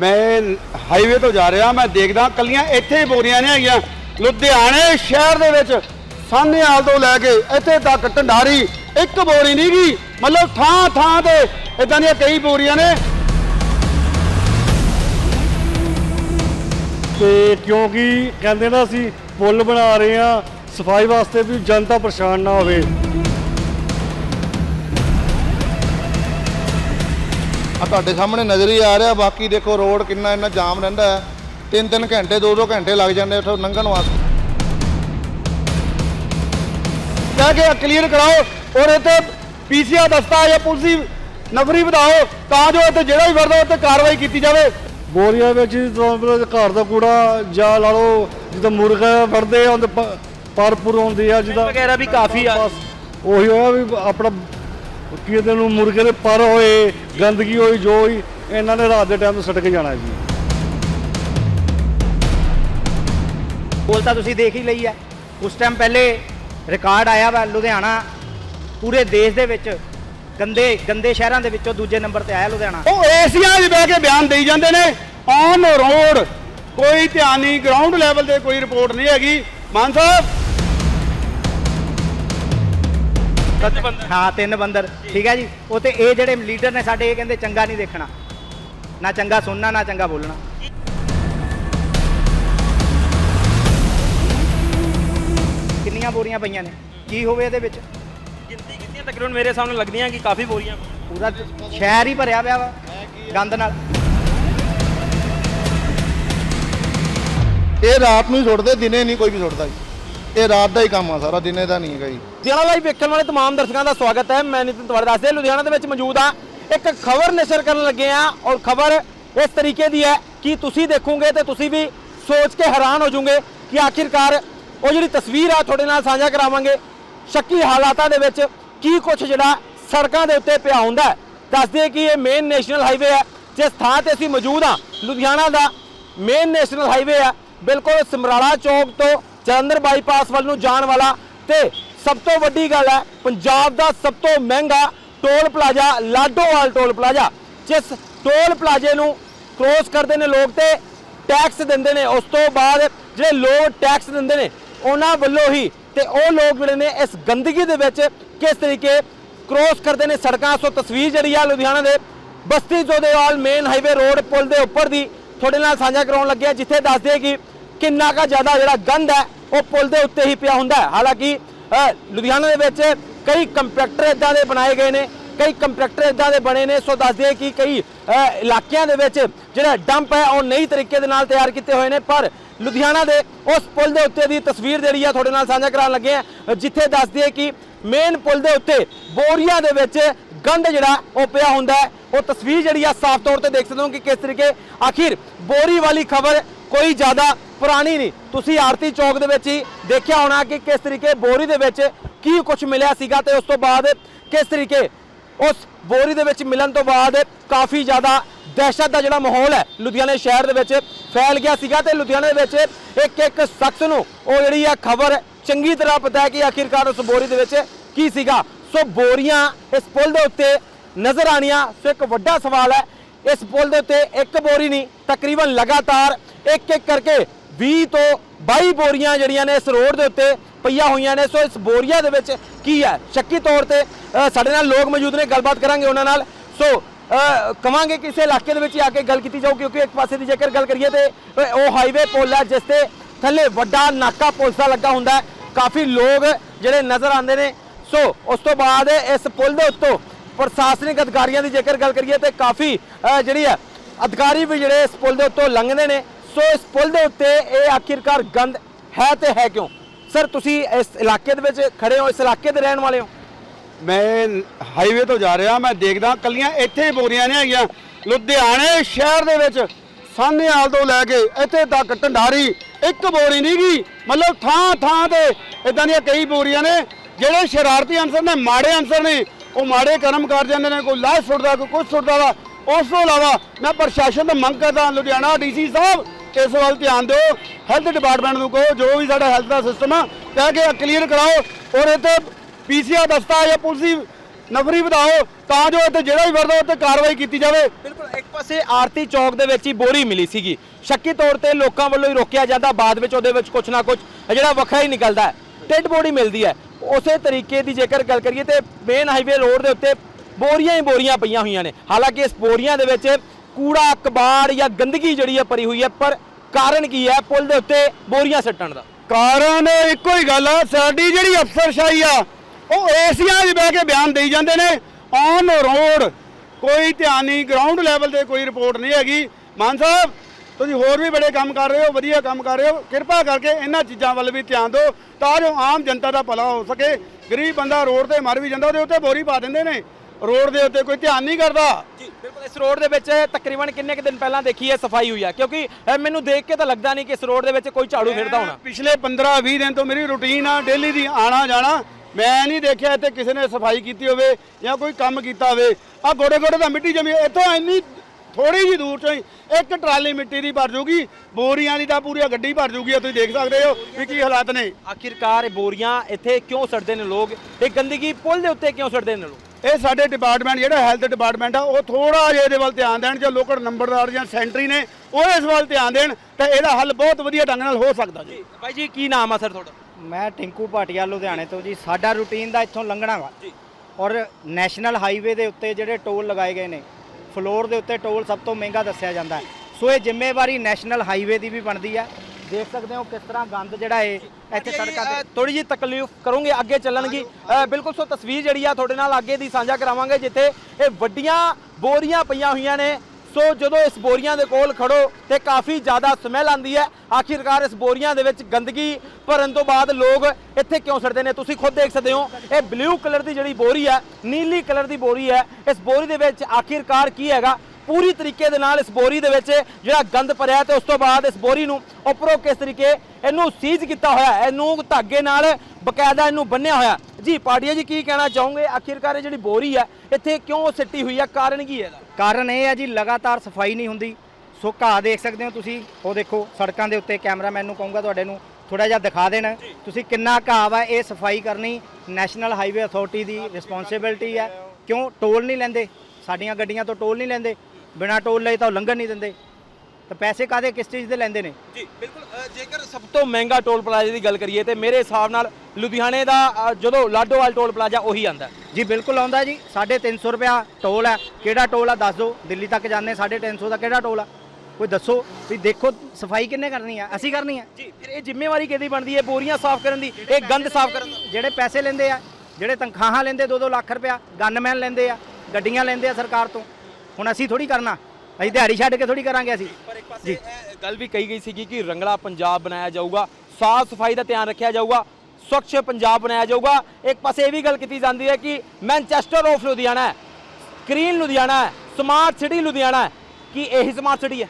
ਮੈਂ ਹਾਈਵੇ ਤੋਂ ਜਾ ਰਿਹਾ, ਮੈਂ ਦੇਖਦਾ ਕੱਲੀਆਂ ਇੱਥੇ ਹੀ ਬੋਰੀਆਂ ਨਹੀਂ ਹੈਗੀਆਂ। ਲੁਧਿਆਣੇ ਸ਼ਹਿਰ ਦੇ ਵਿੱਚ ਸਾਹਨੇਵਾਲ ਤੋਂ ਲੈ ਕੇ ਇੱਥੇ ਤੱਕ ਢੰਡਾਰੀ ਇੱਕ ਬੋਰੀ ਨਹੀਂ ਗਈ, ਮਤਲਬ ਥਾਂ ਥਾਂ ਤੇ ਇਦਾਂ ਦੀਆਂ ਕਈ ਬੋਰੀਆਂ ਨੇ। ਤੇ ਕਿਉਂਕਿ ਕਹਿੰਦੇ ਨਾ ਅਸੀਂ ਪੁਲ ਬਣਾ ਰਹੇ ਆ ਸਫ਼ਾਈ ਵਾਸਤੇ ਵੀ ਜਨਤਾ ਪਰੇਸ਼ਾਨ ਨਾ ਹੋਵੇ। ਆ ਤੁਹਾਡੇ ਸਾਹਮਣੇ ਨਜ਼ਰ ਹੀ ਆ ਰਿਹਾ ਬਾਕੀ ਦੇਖੋ ਰੋਡ ਕਿੰਨਾ ਇੰਨਾ ਜਾਮ ਰਹਿੰਦਾ ਹੈ। ਤਿੰਨ ਤਿੰਨ ਘੰਟੇ ਦੋ ਦੋ ਘੰਟੇ ਲੱਗ ਜਾਂਦੇ ਉੱਥੋਂ ਲੰਘਣ ਵਾਸਤੇ। ਕਹਿ ਕੇ ਕਲੀਅਰ ਕਰਾਓ ਔਰ ਇੱਥੇ ਪੀਸੀਆਰ ਦਸਤਾ ਜਾਂ ਪੁਲਿਸ ਦੀ ਨਫਰੀ ਵਧਾਓ ਤਾਂ ਜੋ ਇੱਥੇ ਜਿਹੜਾ ਵੀ ਵਰਦਾ ਉੱਤੇ ਕਾਰਵਾਈ ਕੀਤੀ ਜਾਵੇ। ਬੋਰੀਆਂ ਵਿੱਚ ਪਤਾ ਘਰ ਦਾ ਕੂੜਾ ਜਾਂ ਲਾ ਲਓ ਜਿੱਦਾਂ ਮੁਰਗਾ ਵੜਦੇ ਆ ਉਹਦੇ ਪ- ਪਰ ਪੁਰ ਆਉਂਦੇ ਆ ਜਿੱਦਾਂ ਵਗੈਰਾ ਵੀ ਕਾਫੀ ਆ। ਉਹੀ ਹੋਇਆ ਵੀ ਆਪਣਾ ਕੀ ਇਹਦੇ ਨੂੰ ਮੁਰਗੇ ਦੇ ਪਰ ਹੋਏ ਗੰਦਗੀ ਹੋਈ ਜੋ ਹੋਈ ਇਹਨਾਂ ਨੇ ਰਾਤ ਦੇ ਟਾਈਮ ਤੇ ਸੱਟ ਕੇ ਜਾਣਾ ਜੀ। ਬੋਲ ਤਾਂ ਤੁਸੀਂ ਦੇਖ ਹੀ ਲਈ ਹੈ। ਉਸ ਟਾਈਮ ਪਹਿਲੇ ਰਿਕਾਰਡ ਆਇਆ ਵਾ ਲੁਧਿਆਣਾ ਪੂਰੇ ਦੇਸ਼ ਦੇ ਵਿੱਚ ਗੰਦੇ ਗੰਦੇ ਸ਼ਹਿਰਾਂ ਦੇ ਵਿੱਚੋਂ ਦੂਜੇ ਨੰਬਰ ਤੇ ਆਇਆ ਲੁਧਿਆਣਾ। ਉਹ ਏਸੀਆ 'ਚ ਬਹਿ ਕੇ ਬਿਆਨ ਦੇਈ ਜਾਂਦੇ ਨੇ ਔਨ ਰੋਡ ਕੋਈ ਧਿਆਨ ਨਹੀਂ ਗਰਾਊਂਡ ਲੈਵਲ ਤੇ ਕੋਈ ਰਿਪੋਰਟ ਨਹੀਂ ਹੈਗੀ। ਮਾਨ ਸਾਹਿਬ ਹਾਂ ਤਿੰਨ ਬੰਦਰ। ਠੀਕ ਹੈ ਜੀ? ਉਹ ਤੇ ਇਹ ਜਿਹੜੇ ਲੀਡਰ ਨੇ ਸਾਡੇ ਇਹ ਕਹਿੰਦੇ ਚੰਗਾ ਨਹੀਂ ਦੇਖਣਾ। ਨਾ ਚੰਗਾ ਸੁਣਨਾ ਨਾ ਚੰਗਾ ਬੋਲਣਾ। ਕਿੰਨੀਆਂ ਬੋਰੀਆਂ ਪਈਆਂ ਨੇ? ਕੀ ਹੋਵੇ ਇਹਦੇ ਵਿੱਚ? ਗਿਣਤੀ ਕੀਤੀਆਂ ਤਕਰੀਬਨ ਮੇਰੇ ਸਾਹਮਣੇ ਲੱਗਦੀਆਂ ਕਿ ਕਾਫੀ ਬੋਰੀਆਂ ਪੂਰਾ ਸ਼ਹਿਰ ਹੀ ਭਰਿਆ ਪਿਆ ਵਾ ਗੰਦ ਨਾਲ। ਇਹ ਰਾਤ ਨੂੰ ਹੀ ਸੁੱਟਦੇ ਦਿਨੇ ਨਹੀਂ ਕੋਈ ਵੀ ਸੁੱਟਦਾ। ਜੀ ਇਹ ਰਾਤ ਦਾ ਹੀ ਕੰਮ ਆ ਸਾਰਾ ਦਿਨੇ ਦਾ ਨਹੀਂ ਹੈਗਾ ਜੀ। ਲੁਧਿਆਣਾ ਲਾਈਵ ਵੇਖਣ ਵਾਲੇ ਤਮਾਮ ਦਰਸ਼ਕਾਂ ਦਾ ਸਵਾਗਤ ਹੈ। ਮੈਂ ਨਿਤਿਨ ਤੁਹਾਡੇ ਦੱਸਦੇ ਲੁਧਿਆਣਾ ਦੇ ਵਿੱਚ ਮੌਜੂਦ ਆ ਇੱਕ ਖਬਰ ਨਿਸ਼ਰ ਕਰਨ ਲੱਗੇ ਆ ਔਰ ਖਬਰ ਇਸ ਤਰੀਕੇ ਦੀ ਹੈ ਕਿ ਤੁਸੀਂ ਦੇਖੋਗੇ ਤੇ ਤੁਸੀਂ ਵੀ ਸੋਚ ਕੇ ਹੈਰਾਨ ਹੋ ਜਾਓਗੇ ਕਿ ਆਖਿਰਕਾਰ ਉਹ ਜਿਹੜੀ ਤਸਵੀਰ ਆ, ਤੁਹਾਡੇ ਨਾਲ ਸਾਂਝਾ ਕਰਾਵਾਂਗੇ। ਸ਼ੱਕੀ ਹਾਲਾਤਾਂ ਦੇ ਵਿੱਚ ਕੀ ਕੁਝ ਜਿਹੜਾ ਸੜਕਾਂ ਦੇ ਉੱਤੇ ਪਿਆ ਹੁੰਦਾ ਹੈ। ਦੱਸਦੇ ਕਿ ਇਹ ਮੇਨ ਨੈਸ਼ਨਲ ਹਾਈਵੇ ਹੈ। ਜਿਸ ਥਾਂ ਤੇ ਅਸੀਂ ਮੌਜੂਦ ਆ ਲੁਧਿਆਣਾ ਦਾ ਮੇਨ ਨੈਸ਼ਨਲ ਹਾਈਵੇ ਆ ਬਿਲਕੁਲ ਸਮਰਾਲਾ ਚੌਕ ਤੋਂ ਜਲੰਧਰ ਬਾਈਪਾਸ ਵੱਲ ਨੂੰ ਜਾਣ ਵਾਲਾ ਤੇ ਸਭ ਤੋਂ ਵੱਡੀ ਗੱਲ ਹੈ, ਪੰਜਾਬ ਦਾ ਸਭ ਤੋਂ ਮਹਿੰਗਾ toll plaza, Ladowal toll plaza, ਜਿਸ ਟੋਲ ਪਲਾਜ਼ੇ ਨੂੰ ਕ੍ਰੋਸ ਕਰਦੇ ਨੇ ਲੋਕ ਤੇ ਟੈਕਸ ਦਿੰਦੇ ਨੇ। ਉਸ ਤੋਂ ਬਾਅਦ ਜਿਹੜੇ ਲੋਕ ਟੈਕਸ ਦਿੰਦੇ ਨੇ, ਉਹਨਾਂ ਵੱਲੋਂ ਹੀ ਤੇ ਉਹ ਲੋਕ ਜਿਹੜੇ ਨੇ ਇਸ ਗੰਦਗੀ ਦੇ ਵਿੱਚ ਕਿਸ ਤਰੀਕੇ ਕ੍ਰੋਸ ਕਰਦੇ ਨੇ ਸੜਕਾਂ। ਸੋ ਤਸਵੀਰ ਜਿਹੜੀ ਆ ਲੁਧਿਆਣਾ ਦੇ Basti Jodhewal main highway road ਪੁਲ ਦੇ ਉੱਪਰ ਦੀ ਤੁਹਾਡੇ ਨਾਲ ਸਾਂਝਾ ਕਰਾਉਣ ਲੱਗਿਆ ਜਿੱਥੇ ਦੱਸਦੇ ਕਿ ਕਿੰਨਾ ਕਾ ਜ਼ਿਆਦਾ ਜਿਹੜਾ ਗੰਦ ਹੈ, ਉਹ ਪੁਲ ਦੇ ਉੱਤੇ ਹੀ ਪਿਆ ਹੁੰਦਾ ਹੈ। ਹਾਲਾਂਕਿ ਲੁਧਿਆਣਾ ਦੇ ਵਿੱਚ ਕਈ ਕੰਪੈਕਟਰ ਇਦਾਂ ਦੇ ਬਣਾਏ ਗਏ ਨੇ, ਕਈ ਕੰਟਰੈਕਟਰ ਇਦਾਂ ਦੇ ਬਣੇ ਨੇ, ਸੋ ਦੱਸਦੇ ਕਿ ਕਈ ਇਲਾਕਿਆਂ ਦੇ ਵਿੱਚ ਜਿਹੜਾ ਡੰਪ ਹੈ, ਉਹ ਨਈ ਤਰੀਕੇ ਦੇ ਨਾਲ ਤਿਆਰ ਕੀਤੇ ਹੋਏ ਨੇ, ਪਰ ਲੁਧਿਆਣਾ ਦੇ ਉਸ ਪੁਲ ਦੇ ਉੱਤੇ ਦੀ ਤਸਵੀਰ ਜਿਹੜੀ ਆ ਤੁਹਾਡੇ ਨਾਲ ਸਾਂਝਾ ਕਰਾਉਣ ਲੱਗੇ ਆ, ਜਿੱਥੇ ਦੱਸਦੇ ਕਿ ਮੇਨ ਪੁਲ ਦੇ ਉੱਤੇ ਬੋਰੀਆਂ ਦੇ ਵਿੱਚ ਗੰਦ ਜਿਹੜਾ, ਉਹ ਪਿਆ ਹੁੰਦਾ ਉਹ ਤਸਵੀਰ ਜਿਹੜੀ ਆ, ਸਾਫ਼ ਤੌਰ ਤੇ ਦੇਖ ਸਕਦੇ ਹੋ ਕਿ ਕਿਸ ਤਰੀਕੇ, ਆਖਿਰ ਬੋਰੀ ਵਾਲੀ ਖਬਰ ਕੋਈ ਜ਼ਿਆਦਾ ਪੁਰਾਣੀ ਨਹੀਂ। ਤੁਸੀਂ ਆਰਤੀ ਚੌਕ ਦੇ ਵਿੱਚ ਹੀ ਦੇਖਿਆ ਹੋਣਾ ਕਿ ਕਿਸ ਤਰੀਕੇ ਬੋਰੀ ਦੇ ਵਿੱਚ ਕੀ ਕੁਝ ਮਿਲਿਆ ਸੀਗਾ ਤੇ ਉਸ ਤੋਂ ਬਾਅਦ ਕਿਸ ਤਰੀਕੇ ਉਸ ਬੋਰੀ ਦੇ ਵਿੱਚ ਮਿਲਣ ਤੋਂ ਬਾਅਦ ਕਾਫੀ ਜ਼ਿਆਦਾ ਦਹਿਸ਼ਤ ਦਾ ਜਿਹੜਾ ਮਾਹੌਲ ਹੈ ਲੁਧਿਆਣੇ ਸ਼ਹਿਰ ਦੇ ਵਿੱਚ ਫੈਲ ਗਿਆ ਸੀਗਾ ਤੇ ਲੁਧਿਆਣੇ ਦੇ ਵਿੱਚ ਇੱਕ ਇੱਕ ਸ਼ਖਸ ਨੂੰ ਉਹ ਜਿਹੜੀ ਆ ਖਬਰ ਚੰਗੀ ਤਰ੍ਹਾਂ ਪਤਾ ਹੈ ਕਿ ਆਖਿਰਕਾਰ ਉਸ ਬੋਰੀ ਦੇ ਵਿੱਚ ਕੀ ਸੀਗਾ। ਸੋ ਬੋਰੀਆਂ ਇਸ ਪੁਲ ਦੇ ਉੱਤੇ ਨਜ਼ਰ ਆਣੀਆਂ ਸੋ ਇੱਕ ਵੱਡਾ ਸਵਾਲ ਹੈ, ਇਸ ਪੁਲ ਦੇ ਉੱਤੇ ਇੱਕ ਬੋਰੀ ਨਹੀਂ, ਤਕਰੀਬਨ ਲਗਾਤਾਰ ਇੱਕ ਇੱਕ ਕਰਕੇ 20 ਤੋਂ 22 ਬੋਰੀਆਂ ਜਿਹੜੀਆਂ ਨੇ ਇਸ ਰੋਡ ਦੇ ਉੱਤੇ ਪਈਆਂ ਹੋਈਆਂ ਨੇ। ਸੋ ਇਸ ਬੋਰੀਆਂ ਦੇ ਵਿੱਚ ਕੀ ਹੈ? ਸ਼ੱਕੀ ਤੌਰ ਤੇ ਸਾਡੇ ਨਾਲ ਲੋਕ ਮੌਜੂਦ ਨੇ ਗੱਲਬਾਤ ਕਰਾਂਗੇ ਉਹਨਾਂ ਨਾਲ। ਸੋ ਅ, ਕਵਾਂਗੇ ਕਿਸੇ ਇਲਾਕੇ ਦੇ ਵਿੱਚ ਆ ਕੇ ਗੱਲ ਕੀਤੀ ਜਾਊ ਕਿਉਂਕਿ ਇੱਕ ਪਾਸੇ ਦੀ ਜੇਕਰ ਗੱਲ ਕਰੀਏ ਤੇ ਉਹ ਹਾਈਵੇ ਪੁਲ ਹੈ ਜਿਸ ਤੇ ਥੱਲੇ ਵੱਡਾ ਨਾਕਾ ਪੁਲਿਸ ਦਾ ਲੱਗਾ ਹੁੰਦਾ ਕਾਫੀ ਲੋਕ ਜਿਹੜੇ ਨਜ਼ਰ ਆਉਂਦੇ ਨੇ। ਸੋ ਉਸ ਤੋਂ ਬਾਅਦ ਇਸ ਪੁਲ ਦੇ ਉੱਤੋਂ ਪ੍ਰਸ਼ਾਸਨਿਕ ਅਧਿਕਾਰੀਆਂ ਦੀ ਜੇਕਰ ਗੱਲ ਕਰੀਏ ਤੇ ਕਾਫੀ ਜਿਹੜੀ ਹੈ ਅਧਿਕਾਰੀ ਵੀ ਜਿਹੜੇ ਇਸ ਪੁਲ ਦੇ ਉੱਤੋਂ ਲੰਘਦੇ ਨੇ। ਸੋ ਇਸ ਪੁਲ ਦੇ ਉੱਤੇ ਇਹ ਆਖਿਰਕਾਰ ਗੰਦ ਹੈ ਤੇ ਹੈ ਕਿਉਂ? ਸਰ ਤੁਸੀਂ ਇਸ ਇਲਾਕੇ ਦੇ ਵਿੱਚ ਖੜੇ ਹੋ, ਇਸ ਇਲਾਕੇ ਦੇ ਰਹਿਣ ਵਾਲੇ ਹੋ? ਮੈਂ ਹਾਈਵੇ ਤੋਂ ਜਾ ਰਿਹਾ, ਮੈਂ ਦੇਖਦਾ ਕੱਲੀਆਂ ਇੱਥੇ ਹੀ ਬੋਰੀਆਂ ਨਹੀਂ ਹੈਗੀਆਂ। ਲੁਧਿਆਣੇ ਸ਼ਹਿਰ ਦੇ ਵਿੱਚ ਸਾਹਨੇਵਾਲ ਤੋਂ ਲੈ ਕੇ ਇੱਥੇ ਤੱਕ ਢੰਡਾਰੀ ਇੱਕ ਬੋਰੀ ਨਹੀਂ ਗਈ, ਮਤਲਬ ਥਾਂ ਥਾਂ ਤੇ ਇਦਾਂ ਦੀਆਂ ਕਈ ਬੋਰੀਆਂ ਨੇ, ਜਿਹੜੇ ਸ਼ਰਾਰਤੀ ਅਨਸਰ ਨੇ, ਮਾੜੇ ਅਨਸਰ ਨੇ, ਉਹ ਮਾੜੇ ਕਰਮ ਕਰ ਜਾਂਦੇ ਨੇ, ਕੋਈ ਲਾਸ਼ ਸੁੱਟਦਾ, ਕੋਈ ਕੁਝ ਸੁੱਟਦਾ ਵਾ। ਉਸ ਤੋਂ ਇਲਾਵਾ ਮੈਂ ਪ੍ਰਸ਼ਾਸਨ ਤੋਂ ਮੰਗ ਕਰਦਾ, ਲੁਧਿਆਣਾ ਡੀਸੀ ਸਾਹਿਬ ਇਸ ਵੱਲ ਧਿਆਨ ਦਿਓ। ਹੈਲਥ ਡਿਪਾਰਟਮੈਂਟ ਨੂੰ ਕਹੋ, ਜੋ ਵੀ ਸਾਡਾ ਹੈਲਥ ਦਾ ਸਿਸਟਮ ਆ, ਕਹਿ ਕੇ ਕਲੀਅਰ ਕਰਾਓ ਔਰ ਇੱਥੇ ਪੀਸੀਆਰ ਦਸਤਾ ਜਾਂ ਪੁਲਿਸ ਦੀ ਨਫਰੀ ਵਧਾਓ ਤਾਂ ਜੋ ਇੱਥੇ ਜਿਹੜਾ ਵੀ ਵਰਦਾ ਉੱਤੇ ਕਾਰਵਾਈ ਕੀਤੀ ਜਾਵੇ। ਬਿਲਕੁਲ, ਇੱਕ ਪਾਸੇ ਆਰਤੀ ਚੌਕ ਦੇ ਵਿੱਚ ਹੀ ਬੋਰੀ ਮਿਲੀ ਸੀਗੀ। ਸ਼ੱਕੀ ਤੌਰ ਤੇ ਲੋਕਾਂ ਵੱਲੋਂ ਹੀ ਰੋਕਿਆ ਜਾਂਦਾ, ਬਾਅਦ ਵਿੱਚ ਉਹਦੇ ਵਿੱਚ ਕੁਛ ਨਾ ਕੁਛ ਜਿਹੜਾ ਵੱਖਰਾ ਹੀ ਨਿਕਲਦਾ ਹੈ। ਡੈਡ ਬੋਡੀ ਮਿਲਦੀ ਹੈ। ਉਸੇ ਤਰੀਕੇ ਦੀ ਜੇਕਰ ਗੱਲ ਕਰੀਏ ਤੇ ਮੇਨ ਹਾਈਵੇ ਰੋਡ ਦੇ ਉੱਤੇ ਬੋਰੀਆਂ ਹੀ ਬੋਰੀਆਂ ਪਈਆਂ ਹੋਈਆਂ ਨੇ। ਹਾਲਾਂਕਿ ਇਸ ਬੋਰੀਆਂ ਦੇ ਵਿੱਚ ਕੂੜਾ, ਕਬਾੜ ਜਾਂ ਗੰਦਗੀ ਜਿਹੜੀ ਹੈ ਭਰੀ ਹੋਈ ਹੈ ਪਰ ਕਾਰਨ ਕੀ ਹੈ ਪੁਲ ਦੇ ਉੱਤੇ ਬੋਰੀਆਂ ਸੱਟਣ ਦਾ। ਕਾਰਨ ਇੱਕੋ ਹੀ ਗੱਲ ਆ, ਸਾਡੀ ਜਿਹੜੀ ਅਫਸਰਸ਼ਾਹੀ ਆ, ਉਹ ਏਸੀਆਂ 'ਚ ਬਹਿ ਕੇ ਬਿਆਨ ਦੇਈ ਜਾਂਦੇ ਨੇ। ਔਨ ਰੋਡ ਕੋਈ ਧਿਆਨ ਨਹੀਂ ਗਰਾਊਂਡ ਲੈਵਲ ਤੇ ਕੋਈ ਰਿਪੋਰਟ ਨਹੀਂ ਹੈਗੀ। ਮਾਨ ਸਾਹਿਬ, ਤੁਸੀਂ ਹੋਰ ਵੀ ਬੜੇ ਕੰਮ ਕਰ ਰਹੇ ਹੋ, ਵਧੀਆ ਕੰਮ ਕਰ ਰਹੇ ਹੋ। ਕਿਰਪਾ ਕਰਕੇ ਇਹਨਾਂ ਚੀਜ਼ਾਂ ਵੱਲ ਵੀ ਧਿਆਨ ਦਿਓ, ਤਾਂ ਜੋ ਆਮ ਜਨਤਾ ਦਾ ਭਲਾ ਹੋ ਸਕੇ। ਗਰੀਬ ਬੰਦਾ ਰੋਡ ਤੇ ਮਰ ਵੀ ਜਾਂਦਾ, ਉਹਦੇ ਉੱਤੇ ਬੋਰੀ ਪਾ ਦਿੰਦੇ ਨੇ। ਰੋਡ ਦੇ ਉੱਤੇ ਕੋਈ ਧਿਆਨ ਨਹੀਂ ਕਰਦਾ। ਜੀ ਬਿਲਕੁਲ ਇਸ ਰੋਡ ਦੇ ਵਿੱਚ ਤਕਰੀਬਨ ਕਿੰਨੇ ਕੁ ਦਿਨ ਪਹਿਲਾਂ ਦੇਖੀ ਹੈ ਸਫ਼ਾਈ ਹੋਈ ਹੈ ਕਿਉਂਕਿ ਅ, ਮੈਨੂੰ ਦੇਖ ਕੇ ਤਾਂ ਲੱਗਦਾ ਨਹੀਂ ਕਿ ਇਸ ਰੋਡ ਦੇ ਵਿੱਚ ਕੋਈ ਝਾੜੂ ਫਿਰਦਾ ਹੋਣਾ। ਪਿਛਲੇ 15-20 ਦਿਨ ਤੋਂ ਮੇਰੀ ਰੁਟੀਨ ਆ ਡੇਲੀ ਦੀ ਆਣਾ ਜਾਣਾ। ਮੈਂ ਨਹੀਂ ਦੇਖਿਆ ਇੱਥੇ ਕਿਸੇ ਨੇ ਸਫ਼ਾਈ ਕੀਤੀ ਹੋਵੇ ਜਾਂ ਕੋਈ ਕੰਮ ਕੀਤਾ ਹੋਵੇ। ਆ ਗੋੜੇ ਗੋੜੇ ਦਾ ਮਿੱਟੀ ਜਮੀ ਇੱਥੋਂ ਇੰਨੀ ਥੋੜੀ ਜੀ ਦੂਰ ਤੋਂ ਹੀ ਇੱਕ ਟਰਾਲੀ ਮਿੱਟੀ ਦੀ ਭਰ ਜੂਗੀ। ਬੋਰੀਆਂ ਦੀ ਤਾਂ ਪੂਰੀ ਗੱਡੀ ਭਰ ਜੂਗੀ ਇਹ ਤੁਸੀਂ ਦੇਖ ਸਕਦੇ ਹੋ ਵੀ ਕੀ ਹਾਲਾਤ ਨੇ। ਆਖਿਰਕਾਰ ਇਹ ਬੋਰੀਆਂ ਇੱਥੇ ਕਿਉਂ ਸੜਦੇ ਨੇ ਲੋਕ? ਇਹ ਗੰਦਗੀ ਪੁਲ ਦੇ ਉੱਤੇ ਕਿਉਂ ਸੜਦੇ ਨੇ ਲੋਕ? ਇਹ ਸਾਡੇ ਡਿਪਾਰਟਮੈਂਟ ਜਿਹੜਾ ਹੈਲਥ ਡਿਪਾਰਟਮੈਂਟ ਆ ਉਹ ਥੋੜਾ ਜਿਹਾ ਇਹਦੇ ਵੱਲ ਧਿਆਨ ਦੇਣ ਜੋ ਲੋਕਲ ਨੰਬਰਦਾਰ ਜਾਂ ਸੈਂਟਰੀ ਨੇ ਉਹ ਇਸ ਵੱਲ ਧਿਆਨ ਦੇਣ ਤਾਂ ਇਹਦਾ ਹੱਲ ਬਹੁਤ ਵਧੀਆ ਢੰਗ ਨਾਲ ਹੋ ਸਕਦਾ ਜੀ। ਬਾਈ ਜੀ ਕੀ ਨਾਮ ਆ ਸਰ ਤੁਹਾਡਾ? ਮੈਂ ਟਿੰਕੂ ਭਾਟੀਆ ਲੁਧਿਆਣੇ ਤੋਂ ਜੀ। ਸਾਡਾ ਰੂਟੀਨ ਦਾ ਇੱਥੋਂ ਲੰਘਣਾ ਵਾ। ਜੀ। ਔਰ ਨੈਸ਼ਨਲ ਹਾਈਵੇ ਦੇ ਉੱਤੇ ਜਿਹੜੇ ਟੋਲ ਲਗਾਏ ਗਏ ਨੇ ਫਲੋਰ ਦੇ ਉੱਤੇ ਟੋਲ ਸਭ ਤੋਂ ਮਹਿੰਗਾ ਦੱਸਿਆ ਜਾਂਦਾ ਸੋ ਇਹ ਜ਼ਿੰਮੇਵਾਰੀ ਨੈਸ਼ਨਲ ਹਾਈਵੇ ਦੀ ਵੀ ਬਣਦੀ ਹੈ। ਦੇਖ ਸਕਦੇ ਹੋ ਕਿਸ ਤਰ੍ਹਾਂ ਗੰਦ ਜਿਹੜਾ ਹੈ ਇੱਥੇ ਸੜਕਾਂ ਤੇ ਥੋੜੀ ਜੀ ਤਕਲੀਫ ਕਰੋਗੇ ਅੱਗੇ ਚੱਲਣਗੀ। ਬਿਲਕੁਲ ਸੋ ਤਸਵੀਰ ਜਿਹੜੀ ਆ ਤੁਹਾਡੇ ਨਾਲ ਅੱਗੇ ਦੀ ਸਾਂਝਾ ਕਰਾਵਾਂਗੇ ਜਿੱਥੇ ਇਹ ਵੱਡੀਆਂ ਬੋਰੀਆਂ ਪਈਆਂ ਹੋਈਆਂ ਨੇ। ਸੋ ਜਦੋਂ ਇਸ ਬੋਰੀਆਂ ਦੇ ਕੋਲ ਖੜੋ ਤੇ ਕਾਫੀ ਜ਼ਿਆਦਾ ਸਮੈਲ ਆਉਂਦੀ ਹੈ। ਆਖਿਰਕਾਰ ਇਸ ਬੋਰੀਆਂ ਦੇ ਵਿੱਚ ਗੰਦਗੀ ਭਰਨ ਤੋਂ ਬਾਅਦ ਲੋਕ ਇੱਥੇ ਕਿਉਂ ਸੜਦੇ ਨੇ? ਤੁਸੀਂ ਖੁਦ ਦੇਖ ਸਕਦੇ ਹੋ ਇਹ ਬਲੂ ਕਲਰ ਦੀ ਜਿਹੜੀ ਬੋਰੀ ਹੈ ਨੀਲੀ ਕਲਰ ਦੀ ਬੋਰੀ ਹੈ। ਇਸ ਬੋਰੀ ਦੇ ਵਿੱਚ ਆਖਿਰਕਾਰ ਕੀ ਹੈਗਾ? ਪੂਰੀ ਤਰੀਕੇ ਦੇ ਨਾਲ ਇਸ ਬੋਰੀ ਦੇ ਵਿੱਚ ਜਿਹੜਾ ਗੰਦ ਭਰਿਆ ਤੇ ਉਸ ਤੋਂ ਬਾਅਦ ਇਸ ਬੋਰੀ ਨੂੰ ਉੱਪਰੋਂ ਕਿਸ ਤਰੀਕੇ ਇਹਨੂੰ ਸੀਜ਼ ਕੀਤਾ ਹੋਇਆ ਹੈ, ਇਹਨੂੰ ਧਾਗੇ ਨਾਲ ਬਕਾਇਦਾ ਇਹਨੂੰ ਬੰਨਿਆ ਹੋਇਆ ਜੀ ਪਾਟੀਆ ਜੀ ਕੀ ਕਹਿਣਾ ਚਾਹੋਗੇ? ਆਖਿਰਕਾਰ ਇਹ ਜਿਹੜੀ ਬੋਰੀ ਹੈ ਇੱਥੇ ਕਿਉਂ ਸਿੱਟੀ ਹੋਈ ਹੈ? ਕਾਰਨ ਕੀ ਹੈ ਇਹਦਾ? ਕਾਰਨ ਇਹ ਹੈ ਜੀ ਲਗਾਤਾਰ ਸਫ਼ਾਈ ਨਹੀਂ ਹੁੰਦੀ। ਸੋ ਘਾਹ ਦੇਖ ਸਕਦੇ ਹੋ ਤੁਸੀਂ। ਉਹ ਦੇਖੋ ਸੜਕਾਂ ਦੇ ਉੱਤੇ ਕੈਮਰਾਮੈਨ ਨੂੰ ਕਹੂੰਗਾ ਤੁਹਾਡੇ ਨੂੰ ਥੋੜਾ ਜਿਹਾ ਦਿਖਾ ਦੇਣ। ਤੁਸੀਂ ਕਿੰਨਾ ਘਾਹ ਵਾ ਇਹ ਸਫ਼ਾਈ ਕਰਨੀ ਨੈਸ਼ਨਲ ਹਾਈਵੇ ਅਥਾਰਟੀ ਦੀ ਰਿਸਪੌਂਸਿਬਿਲਟੀ ਹੈ। ਕਿਉਂ? ਟੋਲ ਨਹੀਂ ਲੈਂਦੇ। ਸਾਡੀਆਂ ਗੱਡੀਆਂ ਤੋਂ ਟੋਲ ਨਹੀਂ ਲੈਂਦੇ। ਬਿਨਾ ਟੋਲ ਲਈ ਤਾਂ ਉਹ ਲੰਘਣ ਨਹੀਂ ਦਿੰਦੇ। ਤਾਂ ਪੈਸੇ ਕਾਦੇ ਕਿਸ ਚੀਜ਼ ਦੇ ਲੈਂਦੇ ਨੇ? ਜੀ ਬਿਲਕੁਲ ਅ, ਜੇਕਰ ਸਭ ਤੋਂ ਮਹਿੰਗਾ ਟੋਲ ਪਲਾਜ਼ਾ ਦੀ ਗੱਲ ਕਰੀਏ ਤੇ ਮੇਰੇ ਹਿਸਾਬ ਨਾਲ ਲੁਧਿਆਣੇ ਦਾ ਅ, ਜਦੋਂ ਲਾਡੋਵਾਲ ਟੋਲ ਪਲਾਜ਼ਾ ਉਹੀ ਆਂਦਾ। ਜੀ ਬਿਲਕੁਲ ਆਉਂਦਾ ਜੀ। 350 ਰੁਪਿਆ ਟੋਲ ਹੈ ਕਿਹੜਾ ਟੋਲ ਆ ਦੱਸ ਦਿਓ। ਦਿੱਲੀ ਤੱਕ ਜਾਂਦੇ 350 ਦਾ ਕਿਹੜਾ ਟੋਲ ਆ? ਕੋਈ ਦੱਸੋ ਵੀ ਦੇਖੋ ਸਫ਼ਾਈ ਕਿੰਨੇ ਕਰਨੀ ਆ? ਅਸੀਂ ਕਰਨੀ ਆ? ਜੀ ਫਿਰ ਇਹ ਜ਼ਿੰਮੇਵਾਰੀ ਕਿਹਦੀ ਬਣਦੀ ਹੈ? ਬੋਰੀਆਂ ਸਾਫ਼ ਕਰਨ ਦੀ ਇਹ ਗੰਦ ਸਾਫ਼ ਕਰਨ ਦਾ। ਜਿਹੜੇ ਪੈਸੇ ਲੈਂਦੇ ਆ ਜਿਹੜੇ ਤਨਖਾਹਾਂ ਲੈਂਦੇ 2-2 ਲੱਖ ਰੁਪਇਆ ਗਨਮੈਨ ਲੈਂਦੇ ਆ ਗੱਡੀਆਂ ਲੈਂਦੇ ਆ ਸਰਕਾਰ ਤੋਂ। ਹੁਣ ਅਸੀਂ ਥੋੜੀ ਕਰਨਾ। ਅਸੀਂ ਦਿਹਾੜੀ ਛੱਡ ਕੇ ਥੋੜੀ ਕਰਾਂਗੇ ਅਸੀਂ। ਪਰ ਇੱਕ ਪਾਸੇ ਇਹ ਗੱਲ ਵੀ ਕਹੀ ਗਈ ਸੀਗੀ ਕਿ ਰੰਗਲਾ ਪੰਜਾਬ ਬਣਾਇਆ ਜਾਊਗਾ ਸਾਫ਼ ਸਫ਼ਾਈ ਦਾ ਧਿਆਨ ਰੱਖਿਆ ਜਾਊਗਾ ਸਵੱਛ ਪੰਜਾਬ ਬਣਾਇਆ ਜਾਊਗਾ। ਇੱਕ ਪਾਸੇ ਇਹ ਵੀ ਗੱਲ ਕੀਤੀ ਜਾਂਦੀ ਹੈ ਕਿ ਮੈਨਚੈਸਟਰ ਆਫ ਲੁਧਿਆਣਾ ਹੈ ਗ੍ਰੀਨ ਲੁਧਿਆਣਾ ਹੈ ਸਮਾਰਟ ਸਿਟੀ ਲੁਧਿਆਣਾ ਹੈ ਕੀ ਇਹੀ ਸਮਾਰਟ ਸਿਟੀ ਹੈ?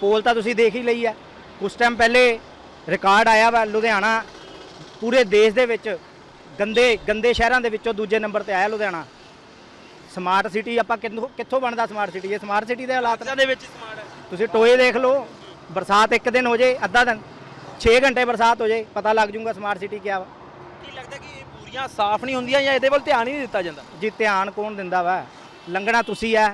ਪੋਲ ਤਾਂ ਤੁਸੀਂ ਦੇਖ ਹੀ ਲਈ ਆ ਕੁਝ ਟਾਈਮ ਪਹਿਲੇ ਰਿਕਾਰਡ ਆਇਆ ਵਾ ਲੁਧਿਆਣਾ ਪੂਰੇ ਦੇਸ਼ ਦੇ ਵਿੱਚ ਗੰਦੇ ਗੰਦੇ ਸ਼ਹਿਰਾਂ ਦੇ ਵਿੱਚੋਂ ਦੂਜੇ ਨੰਬਰ ਤੇ ਆਇਆ ਲੁਧਿਆਣਾ। ਸਮਾਰਟ ਸਿਟੀ ਆਪਾਂ ਕਿੱਥੋਂ ਕਿੱਥੋਂ ਬਣਦਾ ਸਮਾਰਟ ਸਿਟੀ ਇਹ ਸਮਾਰਟ ਸਿਟੀ ਦੇ ਹਾਲਾਤ ਨੇ। ਦੇ ਵਿੱਚ ਸਮਾਰਟ ਹੈ। ਤੁਸੀਂ ਟੋਏ ਦੇਖ ਲਓ ਬਰਸਾਤ ਇੱਕ ਦਿਨ ਹੋ ਜੇ ਅੱਧਾ ਦਿਨ 6 ਘੰਟੇ ਬਰਸਾਤ ਹੋ ਜੇ ਪਤਾ ਲੱਗ ਜੂਗਾ ਸਮਾਰਟ ਸਿਟੀ ਕਿਆ ਵਾ। ਕੀ ਲੱਗਦਾ ਕਿ ਇਹ ਪੂਰੀਆਂ ਸਾਫ਼ ਨਹੀਂ ਹੁੰਦੀਆਂ ਜਾਂ ਇਹਦੇ ਵੱਲ ਧਿਆਨ ਹੀ ਨਹੀਂ ਦਿੱਤਾ ਜਾਂਦਾ? ਜੀ ਧਿਆਨ ਕੌਣ ਦਿੰਦਾ ਵਾ? ਲੰਘਣਾ ਤੁਸੀਂ ਐ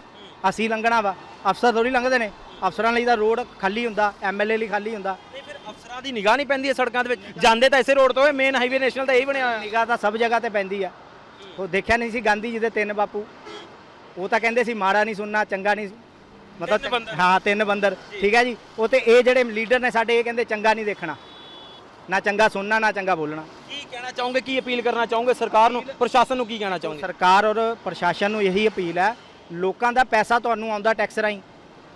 ਅਸੀਂ ਲੰਘਣਾ ਵਾ। ਅਫਸਰ ਥੋੜੀ ਲੰਘਦੇ ਨੇ। ਅਫਸਰਾਂ ਲਈ ਤਾਂ ਰੋਡ ਖਾਲੀ ਹੁੰਦਾ ਐਮਐਲਏ ਲਈ ਖਾਲੀ ਹੁੰਦਾ। ਨਹੀਂ ਫਿਰ ਅਫਸਰਾਂ ਦੀ ਨਿਗਾਹ ਨਹੀਂ ਪੈਂਦੀ ਸੜਕਾਂ ਦੇ ਵਿੱਚ। ਜਾਂਦੇ ਤਾਂ ਇਸੇ ਰੋਡ ਤੋਂ ਹੈ ਮੇਨ ਹਾਈਵੇ ਨੈਸ਼ਨਲ ਤਾਂ ਇਹੀ ਬਣਿਆ ਹੋਇਆ। ਨਿਗਾਹ ਤਾਂ ਸਭ ਜਗ੍ਹਾ ਤੇ ਪੈਂਦੀ ਆ। ਉਹ ਦੇਖਿਆ ਨਹੀਂ ਸੀ ਗਾਂਧੀ ਜੀ ਦੇ ਤਿੰਨ ਬਾਪੂ। ਉਹ ਤਾਂ ਕਹਿੰਦੇ ਸੀ ਮਾੜਾ ਨਹੀਂ ਸੁਣਨਾ ਚੰਗਾ ਨਹੀਂ ਤਿੰਨ ਮਤਲਬ ਬੰਦਰ। ਹਾਂ ਤਿੰਨ ਬੰਦਰ। ਠੀਕ ਹੈ ਜੀ? ਉਹ ਤੇ ਇਹ ਜਿਹੜੇ ਲੀਡਰ ਨੇ ਸਾਡੇ ਇਹ ਕਹਿੰਦੇ ਚੰਗਾ ਨਹੀਂ ਦੇਖਣਾ। ਨਾ ਚੰਗਾ ਸੁਣਨਾ ਨਾ ਚੰਗਾ ਬੋਲਣਾ। ਕੀ ਕਹਿਣਾ ਚਾਹੋਗੇ ਕੀ ਅਪੀਲ ਕਰਨਾ ਚਾਹੋਗੇ ਸਰਕਾਰ ਨੂੰ ਪ੍ਰਸ਼ਾਸਨ ਨੂੰ ਕੀ ਕਹਿਣਾ ਚਾਹੋਗੇ? ਸਰਕਾਰ ਔਰ ਪ੍ਰਸ਼ਾਸਨ ਨੂੰ ਇਹੀ ਅਪੀਲ ਹੈ ਲੋਕਾਂ ਦਾ ਪੈਸਾ ਤੁਹਾਨੂੰ ਆਉਂਦਾ ਟੈਕਸ ਰਾਹੀਂ।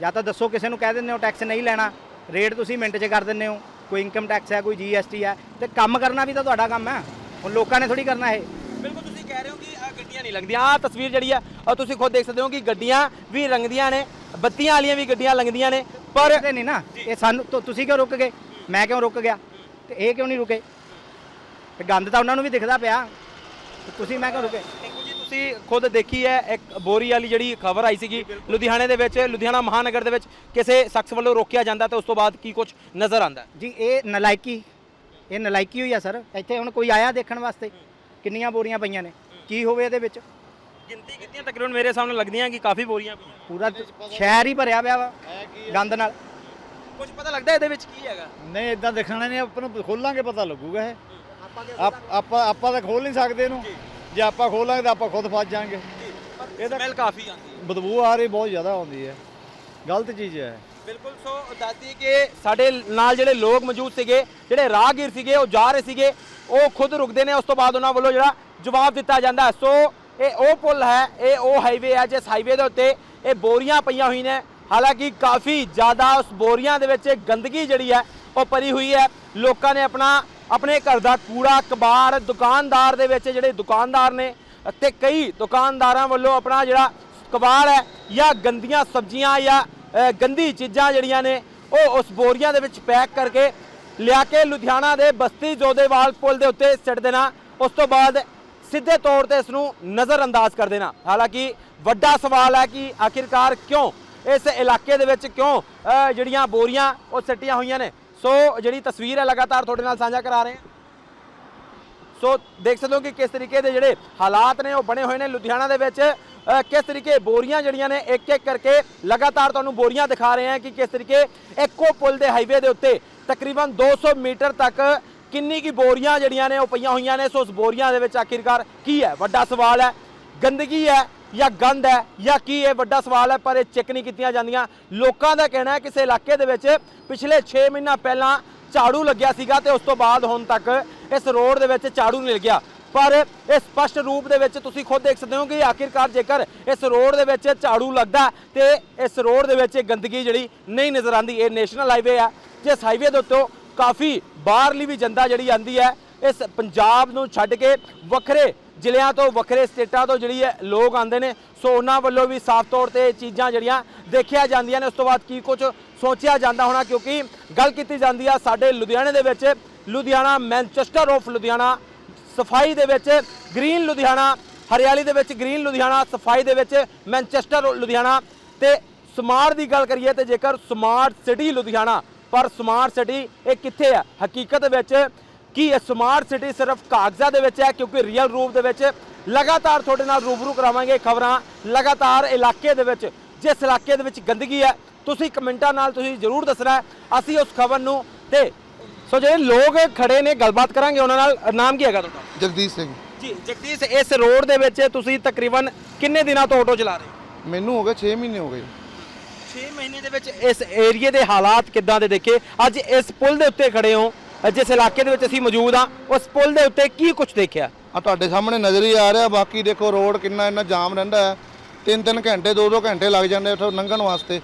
ਜਾਂ ਤਾਂ ਦੱਸੋ ਕਿਸੇ ਨੂੰ ਕਹਿ ਦਿੰਦੇ ਹੋ ਟੈਕਸ ਨਹੀਂ ਲੈਣਾ ਰੇਟ ਤੁਸੀਂ ਮਿੰਟ 'ਚ ਕਰ ਦਿੰਦੇ ਹੋ। ਕੋਈ ਇਨਕਮ ਟੈਕਸ ਹੈ ਕੋਈ ਜੀਐਸਟੀ ਹੈ ਤੇ ਕੰਮ ਕਰਨਾ ਵੀ ਤਾਂ ਤੁਹਾਡਾ ਕੰਮ ਹੈ। ਹੁਣ ਲੋਕਾਂ ਨੇ ਥੋੜੀ ਕਰਨਾ ਇਹ ਬਿਲਕੁਲ ਤੁਸੀਂ ਕਹਿ ਰਹੇ ਹੋ ਕਿ ਆ ਗੱਡੀਆਂ ਨਹੀਂ ਲੰਘਦੀਆਂ। ਆ ਤਸਵੀਰ ਜਿਹੜੀ ਆ ਉਹ ਤੁਸੀਂ ਖੁਦ ਦੇਖ ਸਕਦੇ ਹੋ ਕਿ ਗੱਡੀਆਂ ਵੀ ਰੰਗਦੀਆਂ ਨੇ ਬੱਤੀਆਂ ਵਾਲੀਆਂ ਵੀ ਗੱਡੀਆਂ ਲੰਘਦੀਆਂ ਨੇ ਪਰ ਰੁਕਦੇ ਨਹੀਂ ਨਾ। ਇਹ ਸਾਨੂੰ ਤੁ- ਤੁਸੀਂ ਕਿਉਂ ਰੁਕ ਗਏ? ਮੈਂ ਕਿਉਂ ਰੁਕ ਗਿਆ? ਤੇ ਇਹ ਕਿਉਂ ਨਹੀਂ ਰੁਕੇ? ਤੇ ਗੰਦ ਤਾਂ ਉਹਨਾਂ ਨੂੰ ਵੀ ਦਿਖਦਾ ਪਿਆ। ਤੇ ਤੁਸੀਂ ਮੈਂ ਕਿਉਂ ਰੁਕੇ? ਜੀ ਤੁਸੀਂ ਖੁਦ ਦੇਖੀ ਹੈ ਇੱਕ ਬੋਰੀ ਵਾਲੀ ਜਿਹੜੀ ਖਬਰ ਆਈ ਸੀਗੀ ਲੁਧਿਆਣੇ ਦੇ ਵਿੱਚ ਲੁਧਿਆਣਾ ਮਹਾਨਗਰ ਦੇ ਵਿੱਚ ਕਿਸੇ ਸ਼ਖਸ ਵੱਲੋਂ ਰੋਕਿਆ ਜਾਂਦਾ ਤੇ ਉਸ ਤੋਂ ਬਾਅਦ ਕੀ ਕੁਝ ਨਜ਼ਰ ਆਉਂਦਾ? ਹੈ? ਜੀ ਇਹ ਨਲਾਇਕੀ। ਇਹ ਨਲਾਇਕੀ ਹੋਈ ਆ ਸਰ। ਇੱਥੇ ਹੁਣ ਕੋਈ ਆਇਆ ਦੇਖਣ ਵਾਸਤੇ? ਕਿੰਨੀਆਂ ਬੋਰੀਆਂ ਪਈਆਂ ਨੇ? ਕੀ ਹੋਵੇ ਇਹਦੇ ਵਿੱਚ? ਗਿਣਤੀ ਕਿੰਨੀਆਂ ਤਕਰੀਬਨ ਮੇਰੇ ਸਾਹਮਣੇ ਲੱਗਦੀਆਂ ਕਿ ਕਾਫੀ ਬੋਰੀਆਂ ਪਈਆਂ। ਪੂਰਾ ਸ਼ਹਿਰ ਹੀ ਭਰਿਆ ਪਿਆ ਵਾ ਗੰਦ ਨਾਲ। ਕੁਝ ਪਤਾ ਲੱਗਦਾ ਇਹਦੇ ਵਿੱਚ ਕੀ ਹੈਗਾ? ਨਹੀਂ ਇਦਾਂ ਦੇਖਣਾ ਨਹੀਂ ਆਪਾਂ ਨੂੰ ਖੋਲਾਂਗੇ ਪਤਾ ਲੱਗੂਗਾ ਇਹ। ਆਪ- ਆਪਾਂ ਆਪਾਂ ਤਾਂ ਖੋਲ ਨਹੀਂ ਸਕਦੇ ਇਹਨੂੰ। ਜੇ। ਆਪਾਂ ਖੋਲਾਂਗੇ ਤਾਂ ਆਪਾਂ ਖੁਦ ਫਸ ਜਾਾਂਗੇ। ਸਮੈਲ ਕਾਫੀ ਆਉਂਦੀ ਹੈ। ਬਦਬੂ ਆ ਰਹੀ ਬਹੁਤ ਜ਼ਿਆਦਾ ਆਉਂਦੀ ਹੈ। ਗਲਤ ਚੀਜ਼ ਹੈ। ਬਿਲਕੁਲ ਸੋ ਦੱਸਦੀ ਕਿ ਸਾਡੇ ਨਾਲ ਜਿਹੜੇ ਲੋਕ ਮੌਜੂਦ ਸੀਗੇ ਜਿਹੜੇ ਰਾਹਗੀਰ ਸੀਗੇ ਉਹ ਜਾ ਰਹੇ ਸੀਗੇ ਉਹ ਖੁਦ ਰੁਕਦੇ ਨੇ ਉਸ ਤੋਂ ਬਾਅਦ ਉਹਨਾਂ ਵੱਲੋਂ ਜਿਹੜਾ ਜਵਾਬ ਦਿੱਤਾ ਜਾਂਦਾ ਸੋ ਇਹ ਉਹ ਪੁਲ ਹੈ, ਇਹ ਉਹ ਹਾਈਵੇ ਹੈ ਜਿਸ ਹਾਈਵੇ ਦੇ ਉੱਤੇ ਇਹ ਬੋਰੀਆਂ ਪਈਆਂ ਹੋਈਆਂ ਨੇ। ਹਾਲਾਂਕਿ ਕਾਫੀ ਜ਼ਿਆਦਾ ਉਸ ਬੋਰੀਆਂ ਦੇ ਵਿੱਚ ਗੰਦਗੀ ਜਿਹੜੀ ਹੈ, ਉਹ ਭਰੀ ਹੋਈ ਹੈ। ਲੋਕਾਂ ਨੇ ਆਪਣਾ, ਆਪਣੇ ਘਰ ਦਾ ਕੂੜਾ, ਕਬਾੜ, ਦੁਕਾਨਦਾਰ ਦੇ ਵਿੱਚ ਜਿਹੜੇ ਦੁਕਾਨਦਾਰ ਨੇ ਅਤੇ ਕਈ ਦੁਕਾਨਦਾਰਾਂ ਵੱਲੋਂ ਆਪਣਾ ਜਿਹੜਾ ਕਬਾੜ ਹੈ ਜਾਂ ਗੰਦੀਆਂ ਸਬਜ਼ੀਆਂ ਜਾਂ ਗੰਦੀ ਚੀਜ਼ਾਂ ਜਿਹੜੀਆਂ ਨੇ, ਉਹ ਉਸ ਬੋਰੀਆਂ ਦੇ ਵਿੱਚ ਪੈਕ ਕਰਕੇ ਲਿਆ ਕੇ ਲੁਧਿਆਣਾ ਦੇ ਬਸਤੀ ਜੋਧੇਵਾਲ ਪੁਲ ਦੇ ਉੱਤੇ ਸਿੱਟ ਦੇਣਾ। ਉਸ ਤੋਂ ਬਾਅਦ ਸਿੱਧੇ ਤੌਰ ਤੇ ਇਸ ਨੂੰ ਨਜ਼ਰ ਅੰਦਾਜ਼ ਕਰ ਦੇਣਾ। ਹਾਲਾਂਕਿ ਵੱਡਾ ਸਵਾਲ ਹੈ ਕਿ ਆਖਿਰਕਾਰ ਕਿਉਂ? ਇਸ ਇਲਾਕੇ ਦੇ ਵਿੱਚ ਕਿਉਂ ਜਿਹੜੀਆਂ ਬੋਰੀਆਂ ਉਹ ਸਿੱਟੀਆਂ ਹੋਈਆਂ ਨੇ? ਸੋ ਜਿਹੜੀ ਤਸਵੀਰ ਹੈ ਲਗਾਤਾਰ ਤੁਹਾਡੇ ਨਾਲ ਸਾਂਝਾ ਕਰਾ ਰਹੇ ਹਾਂ। ਸੋ ਦੇਖ ਸਕਦੇ ਹੋ ਕਿ ਕਿਸ ਤਰੀਕੇ ਦੇ ਜਿਹੜੇ ਹਾਲਾਤ ਨੇ ਉਹ ਬਣੇ ਹੋਏ ਨੇ ਲੁਧਿਆਣਾ ਦੇ ਵਿੱਚ। ਕਿਸ ਤਰੀਕੇ ਬੋਰੀਆਂ ਜਿਹੜੀਆਂ ਨੇ ਇੱਕ ਇੱਕ ਕਰਕੇ ਲਗਾਤਾਰ ਤੁਹਾਨੂੰ ਬੋਰੀਆਂ ਦਿਖਾ ਰਹੇ ਹਾਂ ਕਿ ਕਿਸ ਤਰੀਕੇ ਇੱਕੋ ਪੁਲ ਦੇ ਹਾਈਵੇ ਦੇ ਉੱਤੇ ਤਕਰੀਬਨ 200 ਮੀਟਰ ਤੱਕ ਕਿੰਨੀ ਕੀ ਬੋਰੀਆਂ ਜਿਹੜੀਆਂ ਨੇ ਉਹ ਪਈਆਂ ਹੋਈਆਂ ਨੇ, ਸੋ ਉਸ ਬੋਰੀਆਂ ਦੇ ਵਿੱਚ ਆਖਿਰਕਾਰ ਕੀ ਹੈ? ਵੱਡਾ ਸਵਾਲ ਹੈ, ਗੰਦਗੀ ਹੈ ਜਾਂ ਗੰਦ ਹੈ ਜਾਂ ਕੀ ਇਹ ਵੱਡਾ ਸਵਾਲ ਹੈ, ਪਰ ਇਹ ਚੈੱਕ ਨਹੀਂ ਕੀਤੀਆਂ ਜਾਂਦੀਆਂ। ਲੋਕਾਂ ਦਾ ਕਹਿਣਾ ਹੈ, ਕਿਸੇ ਇਲਾਕੇ ਦੇ ਵਿੱਚ ਪਿਛਲੇ 6 ਮਹੀਨਾ ਪਹਿਲਾਂ ਝਾੜੂ ਲੱਗਿਆ ਸੀਗਾ ਤੇ ਉਸ ਤੋਂ ਬਾਅਦ ਹੁਣ ਤੱਕ ਇਸ ਰੋਡ ਦੇ ਵਿੱਚ ਝਾੜੂ ਨਹੀਂ ਲੱਗਿਆ। ਪਰ ਇਹ ਸਪਸ਼ਟ ਰੂਪ ਦੇ ਵਿੱਚ ਤੁਸੀਂ ਖੁਦ ਦੇਖ ਸਕਦੇ ਹੋ ਕਿ ਆਖਿਰਕਾਰ ਜੇਕਰ ਇਸ ਰੋਡ ਦੇ ਵਿੱਚ ਝਾੜੂ ਲੱਗਦਾ ਤੇ ਇਸ ਰੋਡ ਦੇ ਵਿੱਚ ਇਹ ਗੰਦਗੀ ਜਿਹੜੀ ਨਹੀਂ ਨਜ਼ਰ ਆਉਂਦੀ, ਇਹ ਨੈਸ਼ਨਲ ਹਾਈਵੇ ਆ। ਜਿਸ ਹਾਈਵੇ ਦੇ ਉੱਤੋਂ ਕਾਫੀ ਬਾਹਰਲੀ ਵੀ ਜਨਤਾ ਜਿਹੜੀ ਆਂਦੀ ਹੈ, ਇਸ ਪੰਜਾਬ ਨੂੰ ਛੱਡ ਕੇ ਵੱਖਰੇ ਜ਼ਿਲ੍ਹਿਆਂ ਤੋਂ, ਵੱਖਰੇ ਸਟੇਟਾਂ ਤੋਂ ਜਿਹੜੀ ਹੈ, ਲੋਕ ਆਉਂਦੇ ਨੇ। ਸੋ ਉਹਨਾਂ ਵੱਲੋਂ ਵੀ ਸਾਫ਼ ਤੌਰ ਤੇ ਇਹ ਚੀਜ਼ਾਂ ਜਿਹੜੀਆਂ ਦੇਖਿਆ ਜਾਂਦੀਆਂ ਨੇ। ਉਸ ਤੋਂ ਬਾਅਦ ਕੀ ਕੁਝ ਸੋਚਿਆ ਜਾਂਦਾ ਹੋਣਾ, ਕਿਉਂਕਿ ਗੱਲ ਕੀਤੀ ਜਾਂਦੀ ਆ ਸਾਡੇ ਲੁਧਿਆਣੇ ਦੇ ਵਿੱਚ, ਲੁਧਿਆਣਾ, ਮੈਨਚੈਸਟਰ ਆਫ ਲੁਧਿਆਣਾ, ਸਫ਼ਾਈ ਦੇ ਵਿੱਚ ਗ੍ਰੀਨ ਲੁਧਿਆਣਾ, ਹਰਿਆਲੀ ਦੇ ਵਿੱਚ ਗ੍ਰੀਨ ਲੁਧਿਆਣਾ, ਸਫ਼ਾਈ ਦੇ ਵਿੱਚ ਮੈਨਚੈਸਟਰ ਲੁਧਿਆਣਾ। ਤੇ ਸਮਾਰਟ ਦੀ ਗੱਲ ਕਰੀਏ ਤੇ ਜੇਕਰ ਸਮਾਰਟ ਸਿਟੀ ਲੁਧਿਆਣਾ ਪਰ ਸਮਾਰਟ ਸਿਟੀ ਇਹ ਕਿੱਥੇ ਹੈ ਹਕੀਕਤ ਵਿੱਚ ਕੀ ਇਹ ਸਮਾਰਟ ਸਿਟੀ ਸਿਰਫ ਕਾਗਜ਼ਾਂ ਦੇ ਵਿੱਚ ਹੈ ਕਿਉਂਕਿ ਰੀਅਲ ਰੂਪ ਦੇ ਵਿੱਚ ਲਗਾਤਾਰ ਤੁਹਾਡੇ ਨਾਲ ਰੂਬਰੂ ਕਰਾਵਾਂਗੇ ਖਬਰਾਂ। ਲਗਾਤਾਰ ਇਲਾਕੇ ਦੇ ਵਿੱਚ ਜਿਸ ਇਲਾਕੇ ਦੇ ਵਿੱਚ ਗੰਦਗੀ ਹੈ ਤੁਸੀਂ ਕਮੈਂਟਾਂ ਨਾਲ ਤੁਸੀਂ ਜ਼ਰੂਰ ਦੱਸਣਾ। ਅਸੀਂ ਉਸ ਖਬਰ ਨੂੰ ਤੇ ਸੋ ਜਿਹੜੇ ਲੋਕ ਖੜੇ ਨੇ ਗੱਲਬਾਤ ਕਰਾਂਗੇ ਉਹਨਾਂ ਨਾਲ। ਨਾਮ ਕੀ ਹੈਗਾ ਤੁਹਾਡਾ? ਜਗਦੀਸ਼ ਸਿੰਘ। ਜੀ ਜਗਦੀਸ਼ ਇਸ ਰੋਡ ਦੇ ਵਿੱਚ ਤੁਸੀਂ ਤਕਰੀਬਨ ਕਿੰਨੇ ਦਿਨਾਂ ਤੋਂ ਆਟੋ ਚਲਾ ਰਹੇ ਮੈਨੂੰ ਹੋ ਗਏ 6 ਮਹੀਨੇ ਹੋ ਗਏ। 6 ਮਹੀਨੇ ਦੇ ਵਿੱਚ ਇਸ ਏਰੀਏ ਦੇ ਹਾਲਾਤ ਕਿੱਦਾਂ ਦੇ ਦੇਖੇ? ਅੱਜ ਇਸ ਪੁਲ ਦੇ ਉੱਤੇ ਖੜੇ ਹੋ ਜਿਸ ਇਲਾਕੇ ਦੇ ਵਿੱਚ ਅਸੀਂ ਮੌਜੂਦ ਆ ਉਸ ਪੁਲ ਦੇ ਉੱਤੇ ਕੀ ਕੁਝ ਦੇਖਿਆ? ਆ ਤੁਹਾਡੇ ਸਾਹਮਣੇ ਨਜ਼ਰ ਹੀ ਆ ਰਿਹਾ ਬਾਕੀ ਦੇਖੋ ਰੋਡ ਕਿੰਨਾ ਇੰਨਾ ਜਾਮ ਰਹਿੰਦਾ ਹੈ। ਤਿੰਨ ਤਿੰਨ ਘੰਟੇ ਦੋ ਦੋ ਘੰਟੇ ਲੱਗ ਜਾਂਦੇ ਉੱਥੇ ਲੰਘਣ ਵਾਸਤੇ।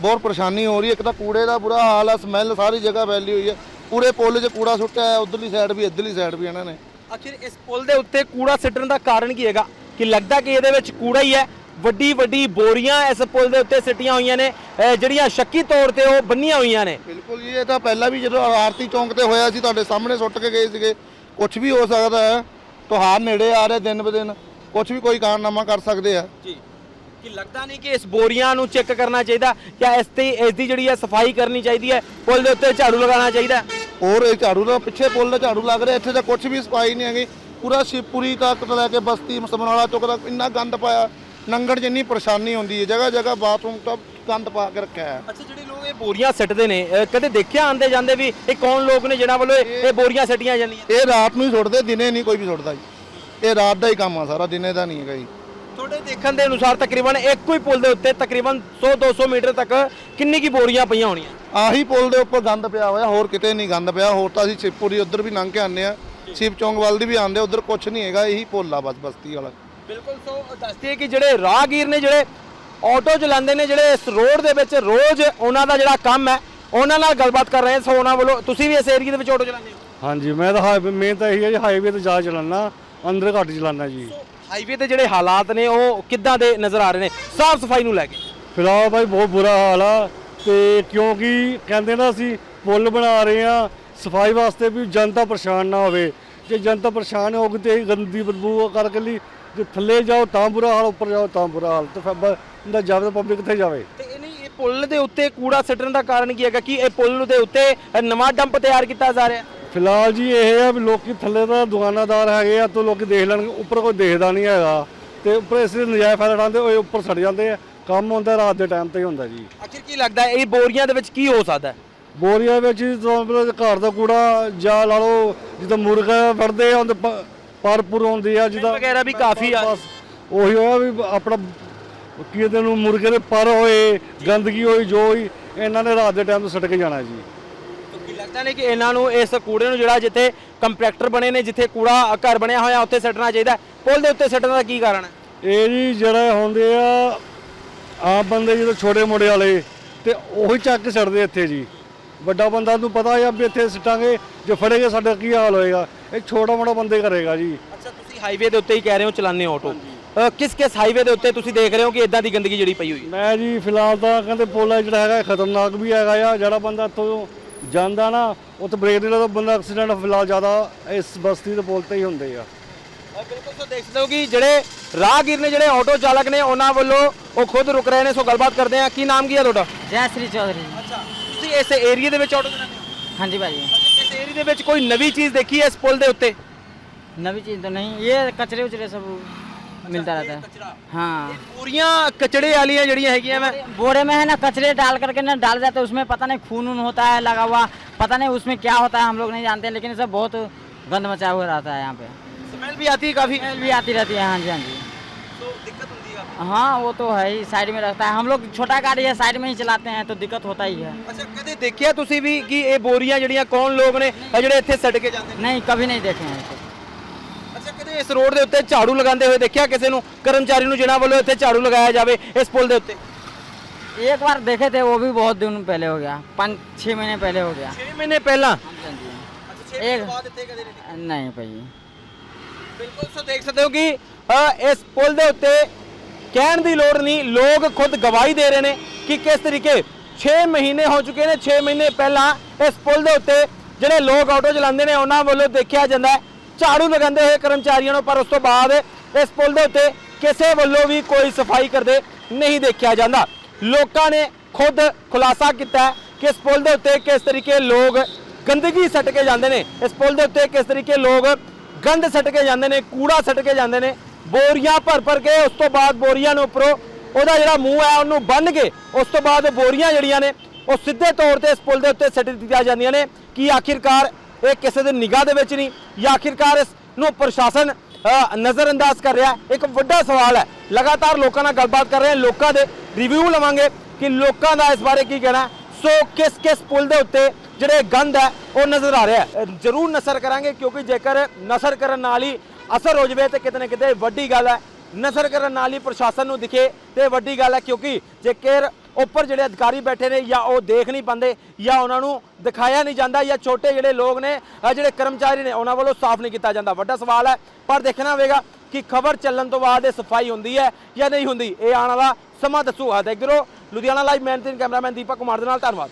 ਬਹੁਤ ਪਰੇਸ਼ਾਨੀ ਹੋ ਰਹੀ ਹੈ ਇੱਕ ਤਾਂ ਕੂੜੇ ਦਾ ਬੁਰਾ ਹਾਲ ਆ ਸਮੈਲ ਸਾਰੀ ਜਗ੍ਹਾ ਫੈਲੀ ਹੋਈ ਹੈ। ਪੂਰੇ ਪੁੱਲ 'ਚ ਕੂੜਾ ਸੁੱਟਿਆ ਹੈ ਉਧਰਲੀ ਸਾਈਡ ਵੀ ਇੱਧਰਲੀ ਸਾਈਡ ਵੀ ਇਹਨਾਂ ਨੇ। ਆਖਿਰ ਇਸ ਪੁਲ ਦੇ ਉੱਤੇ ਕੂੜਾ ਸਿੱਟਣ ਦਾ ਕਾਰਨ ਕੀ ਹੈਗਾ? ਕਿ ਲੱਗਦਾ ਕਿ ਇਹਦੇ ਵਿੱਚ ਕੂੜਾ ਹੀ ਹੈ ਵੱਡੀ ਵੱਡੀ ਬੋਰੀਆਂ ਇਸ ਪੁਲ ਦੇ ਉੱਤੇ ਸਿੱਟੀਆਂ ਹੋਈਆਂ ਨੇ ਜਿਹੜੀਆਂ ਸ਼ੱਕੀ ਤੌਰ ਤੇ ਉਹ ਬੰਨੀਆਂ ਹੋਈਆਂ ਨੇ। ਬਿਲਕੁਲ ਜੀ ਇਹ ਤਾਂ ਪਹਿਲਾਂ ਵੀ ਜਦੋਂ ਆਰਤੀ ਚੌਂਕ ਤੇ ਹੋਇਆ ਸੀ ਤੁਹਾਡੇ ਸਾਹਮਣੇ ਸੁੱਟ ਕੇ ਗਏ ਸੀਗੇ। ਕੁਝ ਵੀ ਹੋ ਸਕਦਾ ਹੈ ਤਿਉਹਾਰ ਨੇੜੇ ਆ ਰਹੇ ਦਿਨ ਬ ਦਿਨ ਕੁਝ ਵੀ ਕੋਈ ਕਾਰਨਾਮਾ ਕਰ ਸਕਦੇ ਆ। ਜੀ। ਕਿ ਲੱਗਦਾ ਨਹੀਂ ਕਿ ਇਸ ਬੋਰੀਆਂ ਨੂੰ ਚੈੱਕ ਕਰਨਾ ਚਾਹੀਦਾ ਜਾਂ ਇਸ ਤੇ ਇਸ ਦੀ ਜਿਹੜੀ ਹੈ ਸਫ਼ਾਈ ਕਰਨੀ ਚਾਹੀਦੀ ਹੈ ਪੁਲ ਦੇ ਉੱਤੇ ਝਾੜੂ ਲਗਾਉਣਾ ਚਾਹੀਦਾ। ਹੋਰ ਇਹ ਝਾੜੂ ਦਾ ਪਿੱਛੇ ਪੁੱਲ ਦਾ ਝਾੜੂ ਲੱਗ ਰਿਹਾ ਇੱਥੇ ਤਾਂ ਕੁਝ ਵੀ ਸਫ਼ਾਈ ਨਹੀਂ ਹੈਗੀ। ਪੂਰਾ ਸ਼ਿਵਪੁਰੀ ਤੱਕ ਲੈ ਕੇ ਬਸਤੀ ਸਮਨਾਲਾ ਚੌਕ ਤੱਕ ਇੰਨਾ ਗੰਦ ਪਾਇਆ। 'ਚ ਇੰਨੀ ਪਰੇਸ਼ਾਨੀ ਹੁੰਦੀ ਹੈ ਜਗ੍ਹਾ ਜਗ੍ਹਾ ਬਾਥਰੂਮ ਤੱਕ ਗੰਦ ਪਾ ਕੇ ਰੱਖਿਆ ਹੈ। ਅੱਛਾ ਜਿਹੜੇ ਲੋਕ ਇਹ ਬੋਰੀਆਂ ਸਿੱਟਦੇ ਨੇ ਕਦੇ ਦੇਖਿਆ ਆਂਦੇ ਜਾਂਦੇ ਵੀ ਇਹ ਕੌਣ ਲੋਕ ਨੇ ਜਿਹਨਾਂ ਵੱਲੋਂ ਇਹ ਇਹ ਬੋਰੀਆਂ ਸਿੱਟੀਆਂ ਜਾਂਦੀਆਂ? ਇਹ ਰਾਤ ਨੂੰ ਹੀ ਸੁੱਟਦੇ ਦਿਨੇ ਨਹੀਂ ਕੋਈ ਵੀ ਸੁੱਟਦਾ ਜੀ। ਇਹ ਰਾਤ ਦਾ ਹੀ ਕੰਮ ਆ ਸਾਰਾ ਦਿਨੇ ਦਾ ਨਹੀਂ ਹੈਗਾ ਜੀ। ਤੁਹਾਡੇ ਦੇਖਣ ਦੇ ਅਨੁਸਾਰ ਤਕਰੀਬਨ ਇੱਕੋ ਹੀ ਪੁਲ ਦੇ ਉੱਤੇ ਤਕਰੀਬਨ 100 200 ਮੀਟਰ ਤੱਕ ਕਿੰਨੀ ਕੀ ਬੋਰੀਆਂ ਪਈਆਂ ਹੋਣੀਆਂ? ਆਹੀ ਪੁੱਲ ਦੇ ਉੱਪਰ ਗੰਦ ਪਿਆ ਹੋਇਆ ਹੋਰ ਕਿਤੇ ਨਹੀਂ ਗੰਦ ਪਿਆ ਹੋਰ ਤਾਂ ਅਸੀਂ ਸ਼ਿਵਪੁਰੀ ਉੱਧਰ ਵੀ ਲੰਘ ਕੇ ਆਉਂਦੇ ਆ ਸ਼ਿਵ ਚੌਂਕ ਵੱਲ ਦੀ ਵੀ ਆਉਂਦੇ ਉੱਧਰ ਕੁਝ ਨਹੀਂ ਹੈਗਾ ਇਹੀ ਪੁੱਲ ਆ ਬਸ ਬਸਤੀ ਵਾਲਾ। ਬਿਲਕੁਲ ਸੋ ਦੱਸਦੀ ਹੈ ਕਿ ਜਿਹੜੇ ਰਾਹਗੀਰ ਨੇ ਜਿਹੜੇ ਆਟੋ ਚਲਾਉਂਦੇ ਨੇ ਜਿਹੜੇ ਇਸ ਰੋਡ ਦੇ ਵਿੱਚ ਰੋਜ਼ ਉਹਨਾਂ ਦਾ ਜਿਹੜਾ ਕੰਮ ਹੈ ਉਹਨਾਂ ਨਾਲ ਗੱਲਬਾਤ ਕਰ ਰਹੇ ਹਾਂ ਸੋ ਉਹਨਾਂ ਵੱਲੋਂ ਤੁਸੀਂ ਵੀ ਇਸ ਏਰੀਆ ਦੇ ਵਿੱਚ ਆਟੋ ਚਲਾਉਂਦੇ ਹੋ? ਹਾਂਜੀ ਮੈਂ ਤਾਂ ਹਾਈਵੇ ਮੈਂ ਤਾਂ ਇਹੀ ਹੈ ਜੀ ਹਾਈਵੇ ਤੇ ਜ਼ਿਆਦਾ ਚਲਾਨਾ ਅੰਦਰ ਘੱਟ ਚਲਾਨਾ ਜੀ। ਹਾਈਵੇ ਤੇ ਜਿਹੜੇ ਹਾਲਾਤ ਨੇ ਉਹ ਕਿੱਦਾਂ ਦੇ ਨਜ਼ਰ ਆ ਰਹੇ ਨੇ? ਸਾਫ਼ ਸਫ਼ਾਈ ਨੂੰ ਲੈ ਕੇ। ਫਿਲਹਾਲ ਭਾਈ ਬਹੁਤ ਬੁਰਾ ਹਾਲ ਆ ਤੇ ਕਿਉਂਕਿ ਕਹਿੰਦੇ ਨਾ ਅਸੀਂ ਪੁਲ ਬਣਾ ਰਹੇ ਆ ਸਫ਼ਾਈ ਵਾਸਤੇ ਵੀ ਜਨਤਾ ਪਰੇਸ਼ਾਨ ਨਾ ਹੋਵੇ। ਜੇ ਜਨਤਾ ਪਰੇਸ਼ਾਨ ਹੋਊਗੀ ਤੇ ਇਹ ਗੰਦੀ ਬਦਬੂ ਕਰਕੇ ਲਈ ਜੇ ਥੱਲੇ ਜਾਓ ਤਾਂ ਬੁਰਾ ਹਾਲ ਉੱਪਰ ਜਾਓ ਤਾਂ ਬੁਰਾ ਹਾਲ। ਤੇ ਫਿਰ ਬੰਦਾ ਜਾਵੇ ਤਾਂ ਪਬਲਿਕ ਕਿੱਥੇ ਜਾਵੇ? ਤੇ ਇਹ ਨਹੀਂ ਇਹ ਪੁਲ ਦੇ ਉੱਤੇ ਕੂੜਾ ਸਿੱਟਣ ਦਾ ਕਾਰਨ ਕੀ ਹੈਗਾ? ਕਿ ਇਹ ਪੁਲ ਦੇ ਉੱਤੇ ਨਵਾਂ ਡੰਪ ਤਿਆਰ ਕੀਤਾ ਜਾ ਰਿਹਾ? ਫਿਲਹਾਲ ਜੀ ਇਹ ਆ ਵੀ ਲੋਕੀ ਥੱਲੇ ਤਾਂ ਦੁਕਾਨਾਦਾਰ ਹੈਗੇ ਆ ਤੋਂ ਲੋਕੀ ਦੇਖ ਲੈਣਗੇ ਉੱਪਰ ਕੋਈ ਦੇਖਦਾ ਨਹੀਂ ਹੈਗਾ। ਤੇ ਉੱਪਰ ਇਸ ਲਈ ਨਜਾਇਜ਼ ਫਾਇਦਾ ਉਠਾਉਂਦੇ ਉਹ ਉੱਪਰ ਸੜ ਜਾਂਦੇ ਆ। ਕੰਮ ਹੁੰਦਾ ਰਾਤ ਦੇ ਟਾਈਮ ਤੇ ਹੀ ਹੁੰਦਾ ਜੀ। ਆਖਿਰ ਕੀ ਲੱਗਦਾ ਹੈ? ਇਹ ਬੋਰੀਆਂ ਦੇ ਵਿੱਚ ਕੀ ਹੋ ਸਕਦਾ ਹੈ? ਬੋਰੀਆਂ ਵਿੱਚ ਤੁਹਾਨੂੰ ਪਤਾ ਘਰ ਦਾ ਕੂੜਾ ਜਾਂ ਲਾ ਲਓ ਜਿੱਦਾਂ ਮੁਰਗਾ ਵੜਦੇ ਆ ਉਹਦੇ ਪ- ਪਰਪੁਰ ਹੁੰਦੀ ਆ ਜਿੱਦਾਂ ਵਗੈਰਾ ਵੀ ਕਾਫੀ ਆ। ਬਸ ਉਹੀ ਹੋਇਆ ਵੀ ਆਪਣਾ ਕੀ ਇਹਦੇ ਨੂੰ ਮੁਰਗੇ ਦੇ ਪਰ ਹੋਏ ਗੰਦਗੀ ਹੋਈ ਜੋ ਹੋਈ ਇਹਨਾਂ ਨੇ ਰਾਤ ਦੇ ਟਾਈਮ ਤੋਂ ਕੇ ਜਾਣਾ ਜੀ। ਕੀ ਲੱਗਦਾ ਨਹੀਂ ਕਿ ਇਹਨਾਂ ਨੂੰ ਇਸ ਕੂੜੇ ਨੂੰ ਜਿਹੜਾ ਜਿੱਥੇ ਕੰਪੈਕਟਰ ਬਣੇ ਨੇ ਜਿੱਥੇ ਕੂੜਾ ਘਰ ਬਣਿਆ ਹੋਇਆ ਉੱਥੇ ਸੱਟਣਾ ਚਾਹੀਦਾ। ਪੁਲ ਦੇ ਉੱਤੇ ਸੱਟਣ ਦਾ ਕੀ ਕਾਰਨ ਹੈ? ਇਹ ਜੀ ਜਿਹੜੇ ਹੁੰਦੇ ਆ ਆਮ ਬੰਦੇ ਜਦੋਂ ਛੋਟੇ ਮੋੜੇ ਵਾਲੇ ਤੇ ਉਹੀ ਚੱਕ ਕੇ ਛੱਡਦੇ ਇੱਥੇ ਜੀ। ਵੱਡਾ ਬੰਦਾ ਨੂੰ ਪਤਾ ਆ ਵੀ ਇੱਥੇ ਸਿੱਟਾਂਗੇ ਜੇ ਫੜੇਗੇ ਸਾਡਾ ਕੀ ਹਾਲ ਹੋਏਗਾ। ਇਹ ਛੋਟਾ ਮੋਟਾ ਬੰਦੇ ਕਰੇਗਾ ਜੀ। ਅੱਛਾ ਤੁਸੀਂ ਹਾਈਵੇ ਦੇ ਉੱਤੇ ਹੀ ਕਹਿ ਰਹੇ ਹੋ ਚਲਾਉਂਦੇ ਆਟੋ ਕਿਸ ਕਿਸ ਹਾਈਵੇ ਦੇ ਉੱਤੇ ਤੁਸੀਂ ਦੇਖ ਰਹੇ ਹੋ ਕਿ ਇਦਾਂ ਦੀ ਗੰਦਗੀ ਜਿਹੜੀ ਪਈ ਹੋਈ ਮੈਂ ਜੀ ਫਿਲਹਾਲ ਤਾਂ ਕਹਿੰਦੇ ਪੁਲ ਜਿਹੜਾ ਹੈਗਾ ਖਤਰਨਾਕ ਵੀ ਹੈਗਾ ਆ। ਜਿਹੜਾ ਬੰਦਾ ਇੱਥੋਂ ਜਾਂਦਾ ਨਾ ਉੱਥੇ ਬ੍ਰੇਕ ਨਹੀਂ ਲੱਗਦਾ ਬੰਦਾ ਐਕਸੀਡੈਂਟ ਫਿਲਹਾਲ ਜ਼ਿਆਦਾ ਇਸ ਬਸਤੀ ਦੇ ਪੁਲ ਤੇ ਹੀ ਹੁੰਦੇ ਆ। ਬਿਲਕੁਲ ਸੋ ਦੇਖ ਹੋ ਕਿ ਜਿਹੜੇ ਰਾਹਗੀਰ ਨੇ ਜਿਹੜੇ ਆਟੋ ਚਾਲਕ ਨੇ ਉਹਨਾਂ ਵੱਲੋਂ ਉਹ ਖੁਦ ਰੁਕ ਰਹੇ ਨੇ। ਸੋ ਗੱਲਬਾਤ ਕਰਦੇ ਆ ਕੀ ਨਾਮ ਕੀ ਹੈ ਤੁਹਾਡਾ? ਜੈ ਸ੍ਰੀ ਚੌਧਰੀ ਅੱਛਾ ਤੁਸੀਂ ਇਸ ਏਰੀਆ ਦੇ ਵਿੱਚ ਆਟੋ ਚਲਾਉਂਦੇ ਹਾਂਜੀ ਭਾਜੀ। ਦੇ ਵਿੱਚ ਕੋਈ ਨਵੀਂ ਚੀਜ਼ ਦੇਖੀ ਹੈ ਇਸ ਪੁਲ ਦੇ ਉੱਤੇ नवी चीज़ तो नहीं ये कचरे उचरे सब मिलता रहता है हाँ ਪੂਰੀਆਂ ਕਚੜੇ ਵਾਲੀਆਂ ਜਿਹੜੀਆਂ ਹੈਗੀਆਂ ਮੈਂ बोरे में है ना कचरे डाल करके ना डाल जाते हैं उसमें पता नहीं खून उन होता है लगा हुआ पता नहीं उसमें क्या होता है हम लोग नहीं जानते लेकिन सब बहुत गंद मचा हुआ रहता है यहाँ पे ਸਮੈਲ ਵੀ ਆਤੀ ਹੈ ਕਾਫੀ स्मेल भी आती रहती है हाँ जी हाँ जी तो दिक्कत होती है काफी। हाँ वो तो है ही साइड में रखता है हम लोग छोटा गाड़ी है साइड में ही चलाते हैं तो दिक्कत होता ही है ਅੱਛਾ ਕਦੇ ਦੇਖਿਆ ਤੁਸੀਂ ਵੀ ਕਿ ਇਹ ਬੋਰੀਆਂ ਜਿਹੜੀਆਂ ਕੌਣ ਲੋਕ ਨੇ ਇਹ ਜਿਹੜੇ ਇੱਥੇ ਸੱਟ ਕੇ ਜਾਂਦੇ ਨੇ नहीं कभी नहीं देखे हैं इसको। ਅੱਛਾ ਕਦੇ ਇਸ ਰੋਡ ਦੇ ਉੱਤੇ ਝਾੜੂ ਲਗਾਉਂਦੇ ਹੋਏ ਦੇਖਿਆ ਕਿਸੇ ਨੂੰ ਕਰਮਚਾਰੀ ਨੂੰ ਜਿਹਨਾਂ ਵੱਲੋਂ ਇੱਥੇ ਝਾੜੂ ਲਗਾਇਆ ਜਾਵੇ ਇਸ ਪੁਲ ਦੇ ਉੱਤੇ एक बार देखे थे वो भी बहुत दिन पहले हो गया पाँच छः महीने पहले हो गया 6 ਮਹੀਨੇ ਪਹਿਲਾਂ हाँ जी ਅੱਛਾ 6 ਮਹੀਨੇ ਬਾਅਦ ਇੱਥੇ ਕਦੇ ਨਹੀਂ नहीं भाई ਬਿਲਕੁਲ ਸੋ ਦੇਖ ਸਕਦੇ ਹੋ ਕਿ ਅ, ਇਸ ਪੁਲ ਦੇ ਉੱਤੇ ਕਹਿਣ ਦੀ ਲੋੜ ਨਹੀਂ, ਲੋਕ ਖੁਦ ਗਵਾਹੀ ਦੇ ਰਹੇ ਨੇ ਕਿ ਕਿਸ ਤਰੀਕੇ 6 ਮਹੀਨੇ ਹੋ ਚੁੱਕੇ ਨੇ 6 ਮਹੀਨੇ ਪਹਿਲਾਂ ਇਸ ਪੁਲ ਦੇ ਉੱਤੇ ਜਿਹੜੇ ਲੋਕ ਆਟੋ ਚਲਾਉਂਦੇ ਨੇ, ਉਹਨਾਂ ਵੱਲੋਂ ਦੇਖਿਆ ਜਾਂਦਾ ਝਾੜੂ ਲਗਾਉਂਦੇ ਹੋਏ ਕਰਮਚਾਰੀਆਂ ਨੂੰ, ਪਰ ਉਸ ਤੋਂ ਬਾਅਦ ਇਸ ਪੁਲ ਦੇ ਉੱਤੇ ਕਿਸੇ ਵੱਲੋਂ ਵੀ ਕੋਈ ਸਫ਼ਾਈ ਕਰਦੇ ਨਹੀਂ ਦੇਖਿਆ ਜਾਂਦਾ। ਲੋਕਾਂ ਨੇ ਖੁਦ ਖੁਲਾਸਾ ਕੀਤਾ ਕਿ ਇਸ ਪੁਲ ਦੇ ਉੱਤੇ ਕਿਸ ਤਰੀਕੇ ਲੋਕ ਗੰਦਗੀ ਸੱਟ ਕੇ ਜਾਂਦੇ ਨੇ, ਇਸ ਪੁਲ ਦੇ ਉੱਤੇ ਕਿਸ ਤਰੀਕੇ ਲੋਕ ਗੰਦ ਸੱਟ ਕੇ ਜਾਂਦੇ ਨੇ, ਕੂੜਾ ਸੱਟ ਕੇ ਜਾਂਦੇ ਨੇ ਬੋਰੀਆਂ ਭਰ ਭਰ ਕੇ ਉਸ ਤੋਂ ਬਾਅਦ ਬੋਰੀਆਂ ਨੂੰ ਉੱਪਰੋਂ ਉਹਦਾ ਜਿਹੜਾ ਮੂੰਹ ਹੈ ਉਹਨੂੰ ਬੰਨ ਕੇ ਉਸ ਤੋਂ ਬਾਅਦ ਬੋਰੀਆਂ ਜਿਹੜੀਆਂ ਨੇ ਉਹ ਸਿੱਧੇ ਤੌਰ ਤੇ ਇਸ ਪੁਲ ਦੇ ਉੱਤੇ ਸੱਟ ਦਿੱਤੀਆਂ ਜਾਂਦੀਆਂ ਨੇ ਕਿ ਆਖਿਰਕਾਰ ਇਹ ਕਿਸੇ ਦੇ ਨਿਗਾਹ ਦੇ ਵਿੱਚ ਨਹੀਂ ਜਾਂ ਆਖਿਰਕਾਰ ਇਸ ਨੂੰ ਪ੍ਰਸ਼ਾਸਨ ਨਜ਼ਰਅੰਦਾਜ਼ ਕਰ ਰਿਹਾ ਇੱਕ ਵੱਡਾ ਸਵਾਲ ਹੈ। ਲਗਾਤਾਰ ਲੋਕਾਂ ਨਾਲ ਗੱਲਬਾਤ ਕਰ ਰਹੇ ਹਾਂ। ਲੋਕਾਂ ਦੇ ਰਿਵਿਊ ਲਵਾਂਗੇ ਕਿ ਲੋਕਾਂ ਦਾ ਇਸ ਬਾਰੇ ਕੀ ਕਹਿਣਾ ਸੋ ਕਿਸ ਕਿਸ ਪੁਲ ਦੇ ਉੱਤੇ ਜਿਹੜੇ ਗੰਦ ਹੈ, ਉਹ ਨਜ਼ਰ ਆ ਰਿਹਾ ਹੈ। ਜ਼ਰੂਰ ਨਸਰ ਕਰਾਂਗੇ ਕਿਉਂਕਿ ਜੇਕਰ ਨਸਰ ਕਰਨ ਨਾਲ ਹੀ ਅਸਰ ਹੋ ਜਵੇ ਤੇ ਕਿਤੇ ਨਾ ਕਿਤੇ ਵੱਡੀ ਗੱਲ ਹੈ। ਨਸਰ ਕਰਨ ਨਾਲ ਹੀ ਪ੍ਰਸ਼ਾਸਨ ਨੂੰ ਦਿਖੇ ਤੇ ਵੱਡੀ ਗੱਲ ਹੈ ਕਿਉਂਕਿ ਜੇਕਰ ਉੱਪਰ ਜਿਹੜੇ ਅਧਿਕਾਰੀ ਬੈਠੇ ਨੇ ਜਾਂ ਉਹ ਦੇਖ ਨਹੀਂ ਪਾਉਂਦੇ ਜਾਂ ਉਹਨਾਂ ਨੂੰ ਦਿਖਾਇਆ ਨਹੀਂ ਜਾਂਦਾ ਜਾਂ ਛੋਟੇ ਜਿਹੜੇ ਲੋਕ ਨੇ ਜਿਹੜੇ ਕਰਮਚਾਰੀ ਨੇ, ਉਹਨਾਂ ਵੱਲੋਂ ਸਾਫ਼ ਨਹੀਂ ਕੀਤਾ ਜਾਂਦਾ। ਵੱਡਾ ਸਵਾਲ ਹੈ, ਪਰ ਦੇਖਣਾ ਹੋਵੇਗਾ ਕਿ ਖਬਰ ਚੱਲਣ ਤੋਂ ਬਾਅਦ ਇਹ ਸਫ਼ਾਈ ਹੁੰਦੀ ਹੈ ਜਾਂ ਨਹੀਂ ਹੁੰਦੀ, ਇਹ ਆਉਣ ਵਾਲਾ ਸਮਾਂ ਦੱਸੂਗਾ ਦੇਖਦੇ ਰਹੋ Ludhiana live man cameraman Deepak Kumar ਦੇ ਨਾਲ, ਧੰਨਵਾਦ।